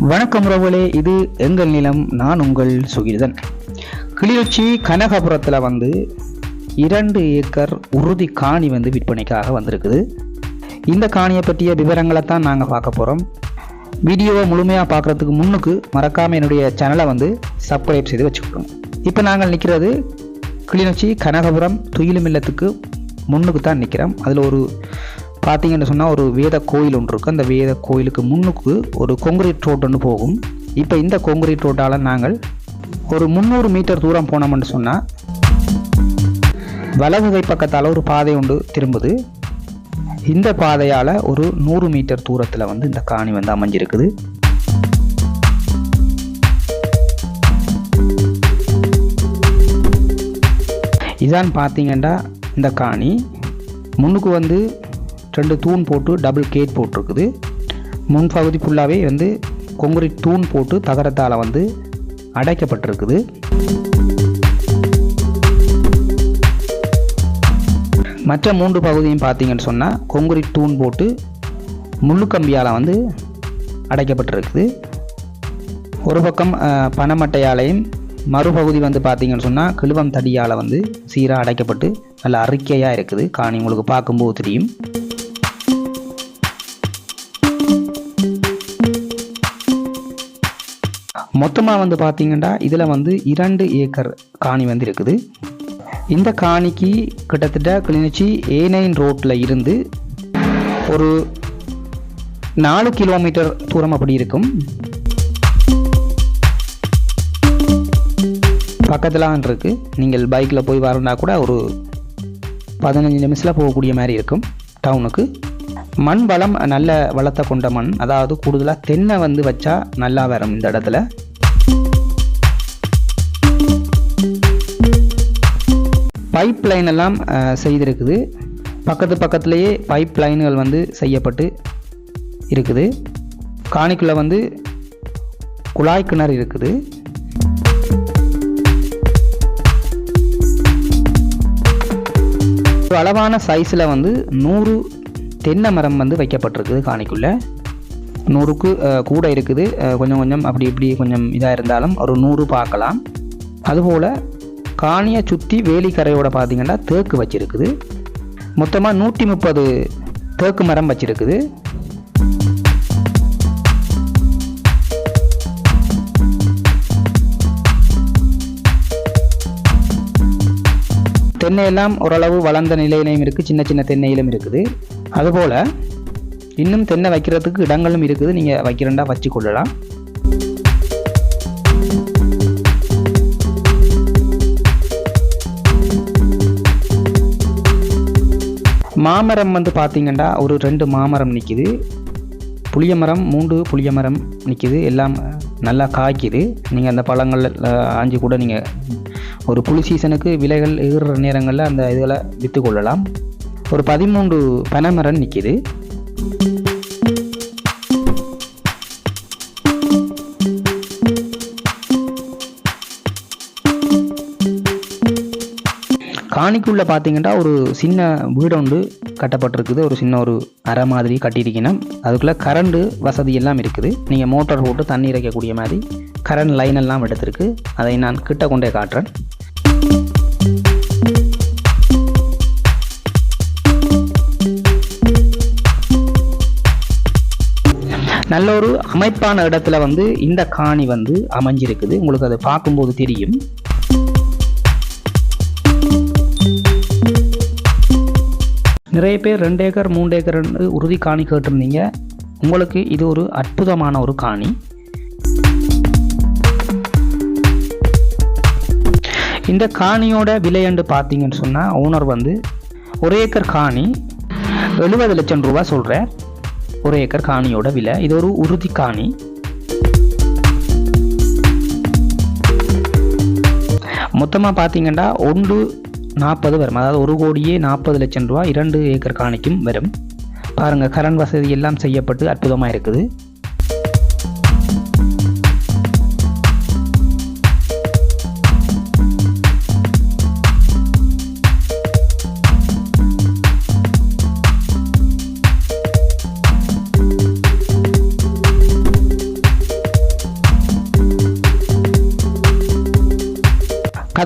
வணக்கம் உறவுகளே இது எங்கள் நிலம் நான் உங்கள் சுகிர்தன். கிளிநொச்சி கனகபுரத்தில் வந்து இரண்டு ஏக்கர் உறுதி காணி வந்து விற்பனைக்காக வந்திருக்குது. இந்த காணியை பற்றிய விவரங்களை தான் நாங்கள் பார்க்க போகிறோம் வீடியோவை முழுமையாக பார்க்குறதுக்கு முன்னுக்கு மறக்காமல் என்னுடைய சேனலை வந்து சப்ஸ்கிரைப் செய்து வச்சுக்கோங்க இப்போ நாங்கள் நிற்கிறது கிளிநொச்சி கனகபுரம் துயிலும் இல்லத்துக்கு முன்னுக்கு தான் நிற்கிறோம் அதில் ஒரு பார்த்தீங்கன்னு சொன்னால் ஒரு வேத கோயில் ஒன்று இருக்குது அந்த வேத கோயிலுக்கு முன்னுக்கு ஒரு கொங்கிரீட் ரோட் ஒன்று போகும். இப்போ இந்த கொங்கிரீட் ரோட்டால் நாங்கள் ஒரு முந்நூறு மீட்டர் தூரம் போனோம்னு சொன்னால் வலகுகை பக்கத்தால் ஒரு பாதை உண்டு திரும்புது. இந்த பாதையால் ஒரு நூறு மீட்டர் தூரத்தில் வந்து இந்த காணி வந்து அமைஞ்சிருக்குது. இதான் பார்த்தீங்கன்னா இந்த காணி. முன்னுக்கு வந்து ரெண்டு தூண் போட்டு டபுள் கேட் போட்டிருக்குது. முன்பகுதி ஃபுல்லாகவே வந்து கொங்குரிட் தூண் போட்டு தகரத்தால் வந்து அடைக்கப்பட்டிருக்குது. மற்ற மூன்று பகுதியும் பார்த்தீங்கன்னு சொன்னால் கொங்குரிட் தூண் போட்டு முள்ளுக்கம்பியால் வந்து அடைக்கப்பட்டிருக்குது. ஒரு பக்கம் அஹ், பனைமட்டையாலையும் மறுபகுதி வந்து பார்த்தீங்கன்னு சொன்னால் கிழுவம் தடியால் வந்து சீராக அடைக்கப்பட்டு நல்ல அறிக்கையாக இருக்குது. காணி உங்களுக்கு பார்க்கும்போது தெரியும். மொத்தமாக வந்து பார்த்தீங்கன்னா இதில் வந்து இரண்டு ஏக்கர் காணி வந்து இருக்குது. இந்த காணிக்கு கிட்டத்தட்ட கிளிநொச்சி ஏ நைன் ரோட்டில் இருந்து ஒரு நாலு கிலோமீட்டர் தூரம் அப்படி இருக்கும். பக்கத்தில் இருக்கு. நீங்கள் பைக்கில் போய் வரணுன்னா கூட ஒரு பதினஞ்சு நிமிஷத்தில் போகக்கூடிய மாதிரி இருக்கும் டவுனுக்கு. மண் வளம் நல்ல வளத்தை கொண்ட மண். அதாவது கூடுதலாக தென்னை வந்து வச்சா நல்லா வரும் இந்த இடத்துல. பைப் லைன் எல்லாம் செய்திருக்குது. பக்கத்து பக்கத்துலேயே பைப் லைன்கள் வந்து செய்யப்பட்டு இருக்குது. காணிக்குள்ளே வந்து குழாய் கிணறு இருக்குது. ஒரு அளவான சைஸில் வந்து நூறு தென்னை மரம் வந்து வைக்கப்பட்டிருக்குது காணிக்குள்ளே. நூறுக்கு கூட இருக்குது. கொஞ்சம் கொஞ்சம் அப்படி இப்படி கொஞ்சம் இதாக இருந்தாலும் ஒரு நூறு பார்க்கலாம். அதுபோல் காணியை சுற்றி வேலிக்கரையோட பார்த்திங்கன்னா தேக்கு வச்சுருக்குது. மொத்தமாக நூற்றி முப்பது தேக்கு மரம் வச்சுருக்குது. தென்னையெல்லாம் ஓரளவு வளர்ந்த நிலையிலையும் இருக்குது சின்ன சின்ன தென்னையிலும் இருக்குது. அதுபோல் இன்னும் தென்னை வைக்கிறதுக்கு இடங்களும் இருக்குது. நீங்கள் வைக்கிறண்டா வச்சு கொள்ளலாம் மாமரம் வந்து பார்த்தீங்கன்னா ஒரு ரெண்டு மாமரம் நிற்கிது புளிய மரம் மூன்று புளிய மரம் நிற்கிது எல்லாம் நல்லா காய்க்குது. நீங்கள் அந்த பழங்கள் ஆஞ்சு கூட நீங்கள் ஒரு புளி சீசனுக்கு விலைகள் ஏறுற நேரங்களில் அந்த இதில் விற்று கொள்ளலாம். ஒரு பதிமூன்று பனைமரம் நிற்கிது காணிக்குள்ளே பார்த்தீங்கன்னா ஒரு சின்ன வீடு ஒன்று கட்டப்பட்டிருக்குது. ஒரு சின்ன ஒரு அறை மாதிரி கட்டியிருக்கணும் அதுக்குள்ளே கரண்டு வசதி எல்லாம் இருக்குது. நீங்கள் மோட்டார் போட்டு தண்ணி இறைக்கக்கூடிய மாதிரி கரண்ட் லைன் எல்லாம் எடுத்திருக்கு. அதை நான் கிட்ட கொண்டே காட்டுறேன். நல்ல ஒரு அமைப்பான இடத்துல வந்து இந்த காணி வந்து அமைஞ்சிருக்குது. உங்களுக்கு அதை பார்க்கும்போது தெரியும். நிறைய பேர் ரெண்டு ஏக்கர் மூன்று ஏக்கர்னு உறுதி காணி கேட்டிருந்தீங்க. உங்களுக்கு இது ஒரு அற்புதமான ஒரு காணி. இந்த காணியோட விலையண்டு பார்த்தீங்கன்னு சொன்னால் ஓனர் வந்து ஒரு ஏக்கர் காணி எழுபது லட்சம் ரூபா சொல்கிறார் ஒரு ஏக்கர் காணியோட விலை இது ஒரு உறுதி காணி. மொத்தமாக பார்த்தீங்கன்னா ஒன்று நாற்பது வரும். அதாவது ஒரு கோடியே நாற்பது லட்சம் ரூபா இரண்டு ஏக்கர் காணிக்கும் வரும். பாருங்கள் கரண்ட் வசதி எல்லாம் செய்யப்பட்டு அற்புதமாக இருக்குது.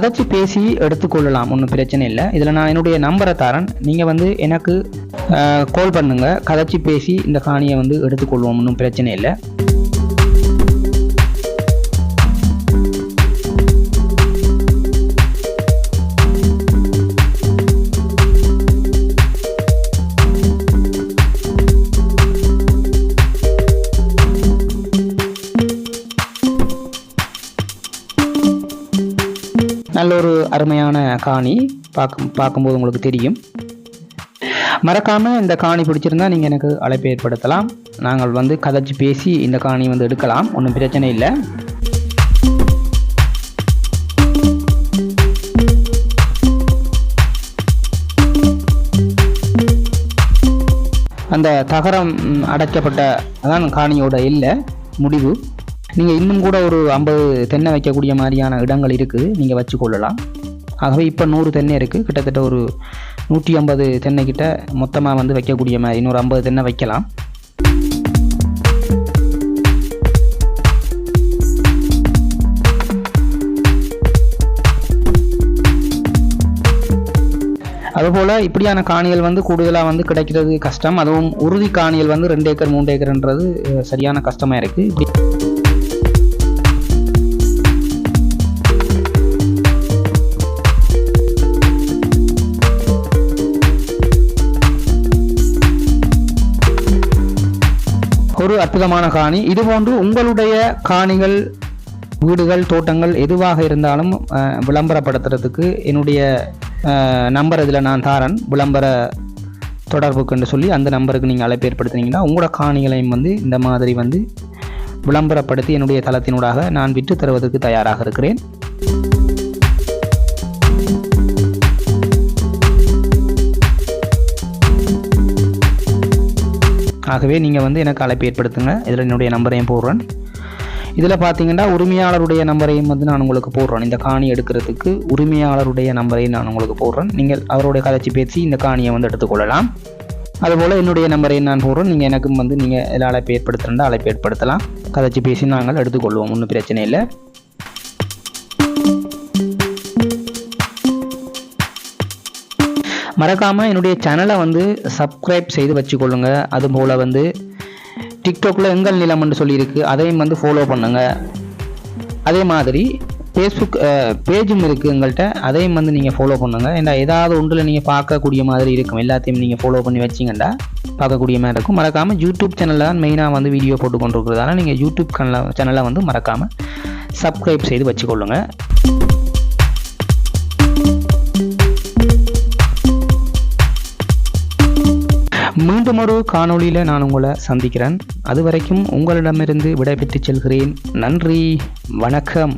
கதைச்சி பேசி எடுத்துக்கொள்ளலாம் ஒன்றும் பிரச்சனை இல்லை. இதில் நான் என்னுடைய நம்பரை தரேன் நீங்கள் வந்து எனக்கு கால் பண்ணுங்கள் கதைச்சி பேசி இந்த காணியை வந்து எடுத்துக்கொள்வோம் ஒன்றும் பிரச்சனை இல்லை. நல்ல ஒரு அருமையான காணி பார்க்கும் பார்க்கும்போது உங்களுக்கு தெரியும். மறக்காமல் இந்த காணி பிடிச்சிருந்தா நீங்கள் எனக்கு அழைப்பு ஏற்படுத்தலாம். நாங்கள் வந்து கதைச்சி பேசி இந்த காணி வந்து எடுக்கலாம். ஒன்றும் பிரச்சனை இல்லை. அந்த தகரம் அடைக்கப்பட்ட அதான் காணியோட இல்லை முடிவு. நீங்கள் இன்னும் கூட ஒரு ஐம்பது தென்னை வைக்கக்கூடிய மாதிரியான இடங்கள் இருக்குது. நீங்கள் வச்சுக்கொள்ளலாம். ஆகவே இப்போ நூறு தென்னை இருக்குது கிட்டத்தட்ட ஒரு நூற்றி ஐம்பது தென்னை கிட்ட மொத்தமாக வந்து வைக்கக்கூடிய மாதிரி இன்னொரு ஐம்பது தென்னை வைக்கலாம். அதுபோல் இப்படியான காணிகள் வந்து கூடுதலாக வந்து கிடைக்கிறது கஷ்டம். அதுவும் உறுதி காணிகள் வந்து ரெண்டு ஏக்கர் மூன்று ஏக்கர்ன்றது சரியான கஷ்டமாக இருக்குது இப்படி அற்புதமான காணி. இதுபோன்று உங்களுடைய காணிகள் வீடுகள் தோட்டங்கள் எதுவாக இருந்தாலும் விளம்பரப்படுத்துறதுக்கு என்னுடைய நம்பர் இதில் நான் தாரன். விளம்பர தொடர்புக்குன்னு சொல்லி அந்த நம்பருக்கு நீங்கள் அழைப்பு ஏற்படுத்தினீங்கன்னா உங்களோட காணிகளையும் வந்து இந்த மாதிரி வந்து விளம்பரப்படுத்தி என்னுடைய தளத்தினூடாக நான் விற்று தருவதற்கு தயாராக இருக்கிறேன். ஆகவே நீங்கள் வந்து எனக்கு அழைப்பு ஏற்படுத்துங்க. இதில் என்னுடைய நம்பரையும் போடுறேன். இதில் பார்த்தீங்கன்னா உரிமையாளருடைய நம்பரையும் வந்து நான் உங்களுக்கு போடுறேன். இந்த காணி எடுக்கிறதுக்கு உரிமையாளருடைய நம்பரையும் நான் உங்களுக்கு போடுறேன். நீங்கள் அவருடைய கதைச்சி பேசி இந்த காணியை வந்து எடுத்துக்கொள்ளலாம். அதுபோல் என்னுடைய நம்பரையும் நான் போடுறேன். நீங்கள் எனக்கும் வந்து நீங்கள் இதில் அழைப்பு ஏற்படுத்துகிறா அழைப்பு ஏற்படுத்தலாம். கதைச்சி பேசி நாங்கள் எடுத்துக்கொள்வோம். ஒன்றும் பிரச்சனை இல்லை. மறக்காமல் என்னுடைய சேனலை வந்து சப்ஸ்கிரைப் செய்து வச்சுக்கொள்ளுங்க. அதுபோல் வந்து டிக்டாக்ல எங்கள் நிலம்னு சொல்லியிருக்கு அதையும் வந்து ஃபாலோ பண்ணுங்க. அதே மாதிரி ஃபேஸ்புக் பேஜும் இருக்குது எங்கள்கிட்ட அதையும் வந்து நீங்கள் ஃபாலோ பண்ணுங்கள் ஏன்னா ஏதாவது ஒன்றில் நீங்கள் பார்க்கக்கூடிய மாதிரி இருக்கும். எல்லாத்தையும் நீங்கள் ஃபாலோ பண்ணி வச்சிங்கன்னா பார்க்கக்கூடிய மாதிரி இருக்கும். மறக்காமல் யூடியூப் சேனலில் தான் மெயினாக வந்து வீடியோ போட்டு கொண்டு இருக்கிறதால நீங்கள் யூடியூப் சேனலை சேனலை வந்து மறக்காமல் சப்ஸ்கிரைப் செய்து வச்சுக்கொள்ளுங்கள் மீண்டும் ஒரு காணொளியில் நான் உங்களை சந்திக்கிறேன். அது வரைக்கும் உங்களிடமிருந்து விடைபெற்று செல்கிறேன். நன்றி. வணக்கம்.